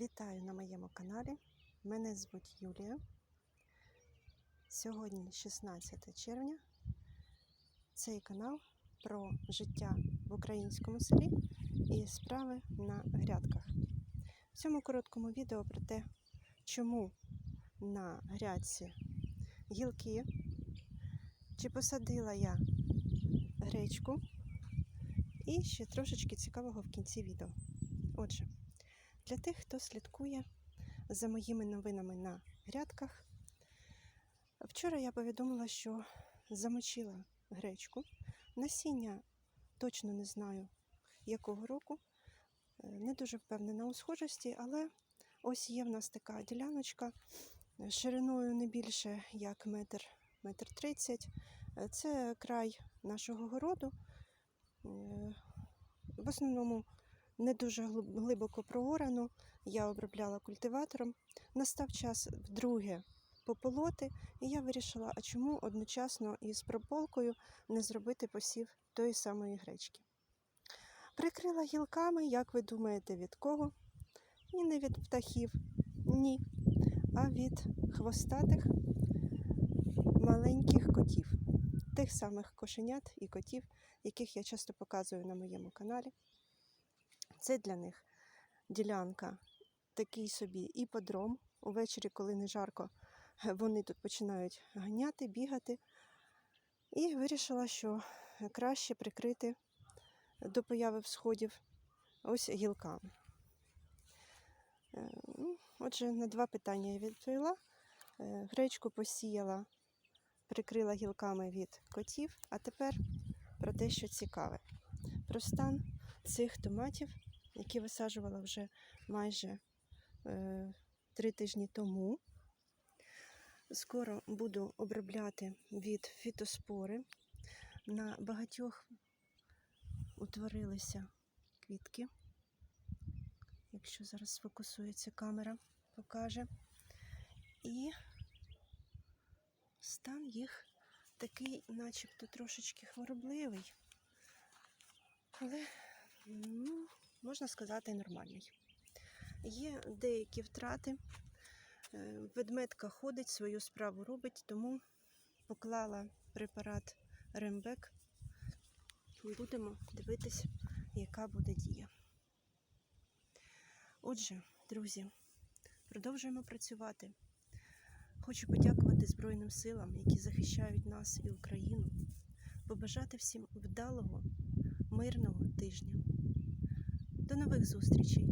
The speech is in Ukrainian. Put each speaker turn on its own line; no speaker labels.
Вітаю на моєму каналі. Мене звуть Юлія. Сьогодні 16 червня. Цей канал про життя в українському селі і справи на грядках. В цьому короткому відео про те, чому на грядці гілки, чи посадила я гречку, і ще трошечки цікавого в кінці відео. Отже, для тих, хто слідкує за моїми новинами на грядках, вчора я повідомила, що замочила гречку. Насіння точно не знаю якого року, е, не дуже впевнена у схожості, але ось є в нас така діляночка шириною не більше як метр, метр тридцять. Е, Це край нашого городу. Е, В основному не дуже глибоко проорано. Я обробляла культиватором. Настав час вдруге пополоти, і я вирішила, а чому одночасно із прополкою не зробити посів тої самої гречки. Прикрила гілками, як ви думаєте, від кого? І не від птахів, ні, а від хвостатих маленьких котів, тих самих кошенят і котів, яких я часто показую на моєму каналі. Це для них ділянка такий собі іподром. Увечері, коли не жарко, вони тут починають ганяти, бігати. І вирішила, що краще прикрити до появи всходів ось гілками. Е, ну, Отже, на два питання я відповіла. Е, Гречку посіяла, прикрила гілками від котів, а тепер про те, що цікаве. Про стан цих томатів, які висаджувала вже майже е, три тижні тому. Скоро буду обробляти від фітоспори. На багатьох утворилися квітки. Якщо зараз сфокусується камера, покаже. І стан їх такий, начебто, трошечки хворобливий, але можна сказати, нормальний. Є деякі втрати. Е, Ведмедка ходить, свою справу робить, тому поклала препарат Рембек. Будемо дивитись, яка буде дія. Отже, друзі, продовжуємо працювати. Хочу подякувати Збройним силам, які захищають нас і Україну, побажати всім вдалого, мирного тижня. До нових зустрічей!